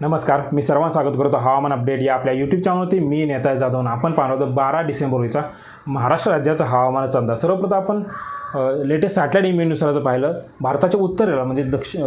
नमस्कार मी सर्वांना स्वागत करतो हवामान अपडेट या आपल्या यूट्यूब चॅनलवरती मी नेता जाधव आपण पाहणार होतो बारा डिसेंबर रोजीचा महाराष्ट्र राज्याचा हवामानाचा अंदाज. सर्वप्रथम आपण लेटेस्ट सॅटेलाईट इमेजनुसार जर पाहिलं भारताच्या उत्तरेला म्हणजे दक्षिण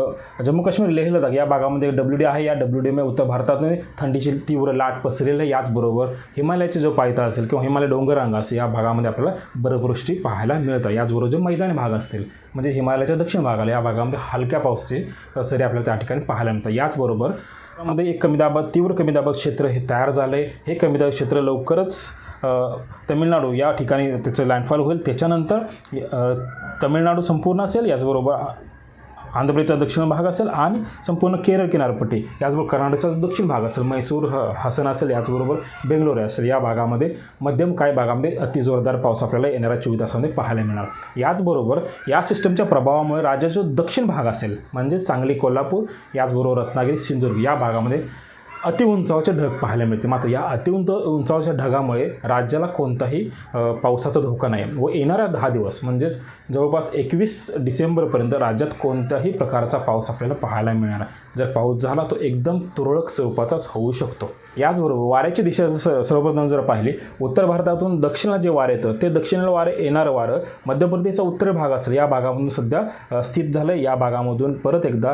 जम्मू काश्मीर लेह लडाख या भागामध्ये डब्ल्यू डी आहे या डब्ल्यू डीमुळे उत्तर भारतातून थंडीची तीव्र लाट पसरलेली आहे याचबरोबर हिमालयाचे जो पायथा असेल किंवा हिमालय डोंगरांग असेल या भागामध्ये आपल्याला बर्फवृष्टी पाहायला मिळतं. याचबरोबर जे मैदानी भाग असतील म्हणजे हिमालयाच्या दक्षिण भागाला या भागामध्ये हलक्या पावसाची सरी आपल्याला त्या ठिकाणी पाहायला मिळतं याचबरोबरमध्ये एक कमी दाबात तीव्र कमी दाबात क्षेत्र हे तयार झालं आहे हे कमी दाब क्षेत्र लवकरच तमिळनाडू या ठिकाणी त्याचं लँडफॉल होईल. त्याच्यानंतर तमिळनाडू संपूर्ण असेल याचबरोबर आंध्र प्रदेशचा दक्षिण भाग असेल आणि संपूर्ण केरळ किनारपट्टी याचबरोबर कर्नाटकचा दक्षिण भाग असेल मैसूर ह हसन असेल याचबरोबर बेंगलोर असेल. या भागामध्ये मध्यम काही भागामध्ये अति जोरदार पाऊस आपल्याला येणाऱ्या चोवीस तासामध्ये पाहायला मिळणार. याचबरोबर या सिस्टमच्या प्रभावामुळे राज्याचा दक्षिण भाग असेल म्हणजे सांगली कोल्हापूर याचबरोबर रत्नागिरी सिंधुदुर्ग या भागामध्ये अतिउंचावचे ढग पाहायला मिळते मात्र या अतिउंच उंचावच्या ढगामुळे राज्याला कोणताही पावसाचा धोका नाही. व येणाऱ्या दहा दिवस म्हणजेच जवळपास एकवीस डिसेंबरपर्यंत राज्यात कोणत्याही प्रकारचा पाऊस आपल्याला पाहायला मिळणार जर पाऊस झाला तो एकदम तुरळक स्वरूपाचाच होऊ शकतो. याचबरोबर वाऱ्याची दिशा जर सर्वप्रथम जर पाहिली उत्तर भारतातून दक्षिणला जे वारं येतं ते दक्षिणेला वारे येणारं वारं मध्य प्रदेशचा उत्तर भाग असेल या भागामधून सध्या स्थित झालं या भागामधून परत एकदा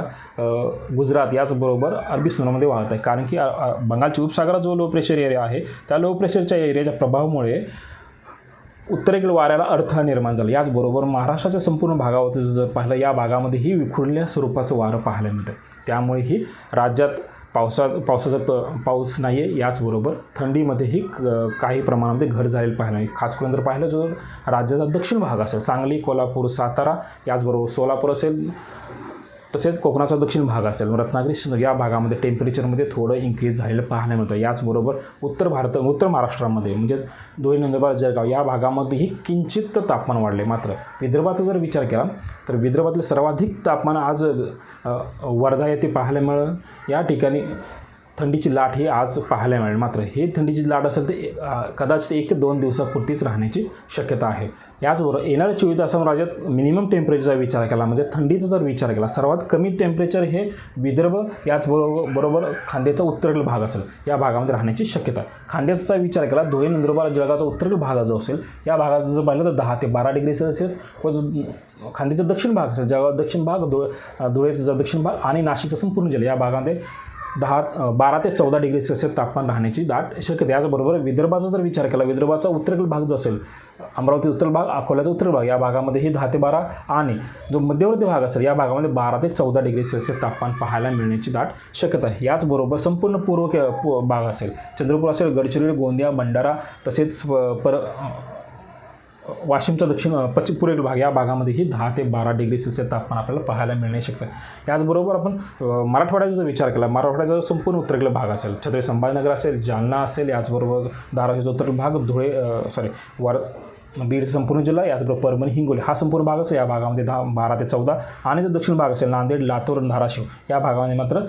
गुजरात याचबरोबर अरबी समुद्रामध्ये वाहत आहे. कारण की की बंगालच्या उपसागरात जो लो प्रेशर एरिया आहे त्या लो प्रेशरच्या एरियाच्या प्रभावामुळे उत्तरेकडील वाऱ्याला अडथळा निर्माण झाला. याचबरोबर महाराष्ट्राच्या संपूर्ण भागावरती जर पाहिलं या भागामध्ये ही विखुरल्या स्वरूपाचं वारं पाहायला मिळतं. त्यामुळेही राज्यात पावसा पावसाचा प पाऊस नाही आहे याचबरोबर थंडीमध्येही क- काही प्रमाणामध्ये घट झालेलं पाहायला नाही खास करून जर पाहिलं जर राज्याचा दक्षिण भाग असेल सांगली कोल्हापूर सातारा याचबरोबर सोलापूर असेल तसेच कोकणाचा दक्षिण भाग असेल रत्नागिरी सिंधुदुर्ग या भागामध्ये टेम्परेचरमध्ये थोडं इन्क्रीज झालेलं पाहायला मिळतं. याचबरोबर उत्तर भारत उत्तर महाराष्ट्रामध्ये म्हणजे धुळे नंदुरबार जळगाव या भागामध्येही किंचित तापमान वाढले. मात्र विदर्भाचा जर विचार केला तर विदर्भातलं सर्वाधिक तापमान आज वर्धा येथे पाहायला मिळेल. या ठिकाणी थंडीची लाट ही आज पाहायला मिळेल. मात्र हे थंडीची लाट असेल तर कदाचित एक ते दोन दिवसापुरतीच राहण्याची शक्यता आहे. याचबरोबर येणाऱ्या चोवीस तासांवर राज्यात मिनिमम टेम्परेचरचा विचार केला. म्हणजे थंडीचा जर विचार केला सर्वात कमी टेम्परेचर हे विदर्भ याचबरोबर बरोबर खांद्याचा उत्तरेकडील भाग असेल या भागामध्ये राहण्याची शक्यता आहे. खांद्याचा विचार केला धुळे नंदुरबार जळगावचा उत्तरेकडील भाग जो असेल या भागाचा जर पाहिलं तर दहा ते बारा डिग्री सेल्सिअस. व जो खांद्याचा दक्षिण भाग असेल जळगाव दक्षिण भाग धुळे धुळेचा दक्षिण भाग आणि नाशिकचा संपूर्ण जिल्हा या भागामध्ये दहा बारा ते चौदा डिग्री सेल्सिअस तापमान राहण्याची दाट शक्यता. याचबरोबर विदर्भाचा जर विचार केला विदर्भाचा उत्तरेकडील भाग जो असेल अमरावती उत्तर भाग अकोल्याचा उत्तर भाग या भागामध्येही दहा ते बारा आणि जो मध्यवर्ती भाग असेल या भागामध्ये बारा ते चौदा डिग्री सेल्सिअस तापमान पाहायला मिळण्याची दाट शक्यता आहे. याचबरोबर संपूर्ण पूर्व पू- भाग असेल चंद्रपूर असेल गडचिरोली गोंदिया भंडारा तसेच पर वाशिमचा दक्षिण पश्चिम पूर्वेकडील भाग या भागामध्येही दहा ते बारा डिग्री सेल्सिअस तापमान आपल्याला पाहायला मिळणे शक्य आहे. याचबरोबर आपण मराठवाड्याचा जर विचार केला मराठवाड्याचा संपूर्ण उत्तरेकडील भाग असेल छत्रपती संभाजीनगर असेल जालना असेल याचबरोबर धाराशिवचा उत्तर भाग धुळे सॉरी वर बीड संपूर्ण जिल्हा याचबरोबर परभणी हिंगोली हा संपूर्ण भाग असेल या भागामध्ये दहा बारा ते चौदा. आणि जो दक्षिण भाग असेल नांदेड लातूर धाराशिव या भागामध्ये मात्र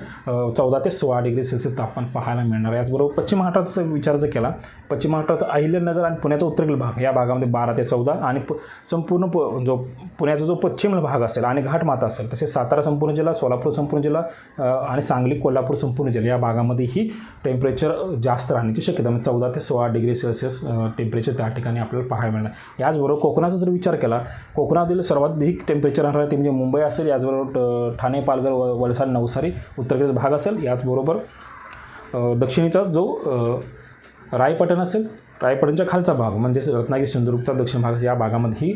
चौदा ते सोळा डिग्री सेल्सिअस तापमान पाहायला मिळणार आहे. याचबरोबर पश्चिम महाराष्ट्राचा विचार जर केला पश्चिम महाराष्ट्राचा अहिल्यानगर आणि पुण्याचा उत्तरेकडील भाग या भागामध्ये बारा ते चौदा आणि प- संपूर्ण प- जो पुण्याचा जो पश्चिम भाग असेल आणि घाटमाता असेल तसेच सातारा संपूर्ण जिल्हा सोलापूर संपूर्ण जिल्हा आणि सांगली कोल्हापूर संपूर्ण जिल्हा या भागामध्येही टेम्परेचर जास्त राहण्याची शक्यता म्हणजे चौदा ते सोळा डिग्री सेल्सिअस टेम्परेचर त्या ठिकाणी आपल्याला पाहायला मिळणार. याचबरोबर कोकणाचा जर विचार केला कोकणातील सर्वाधिक टेम्परेचर राहणार ते म्हणजे मुंबई असेल याचबरोबर ठाणे पालघर व वलसाड नवसारी उत्तरेकडचा भाग असेल. याचबरोबर दक्षिणेचा जो रायपटण असेल रायपटणच्या खालचा भाग म्हणजेच रत्नागिरी सिंधुदुर्गचा दक्षिण भाग या भागामध्येही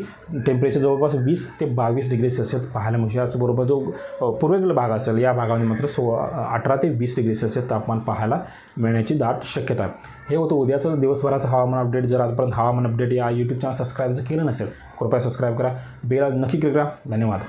टेम्परेचर जवळपास वीस ते बावीस डिग्री सेल्सिअस पाहायला मिळू याचबरोबर जो अ, पूर्वेकडील भाग असेल या भागामध्ये मात्र सोळा अठरा ते वीस डिग्री सेल्सिअस तापमान पाहायला मिळण्याची दाट शक्यता आहे. हे होतं उद्याचं दिवसभराचं हवामान अपडेट जर आजपर्यंत हवामान अपडेट या यूट्यूब चॅनल सबस्क्राईब जर केलं नसेल कृपया सबस्क्राईब करा. बेल नक्की क्लिक करा. धन्यवाद.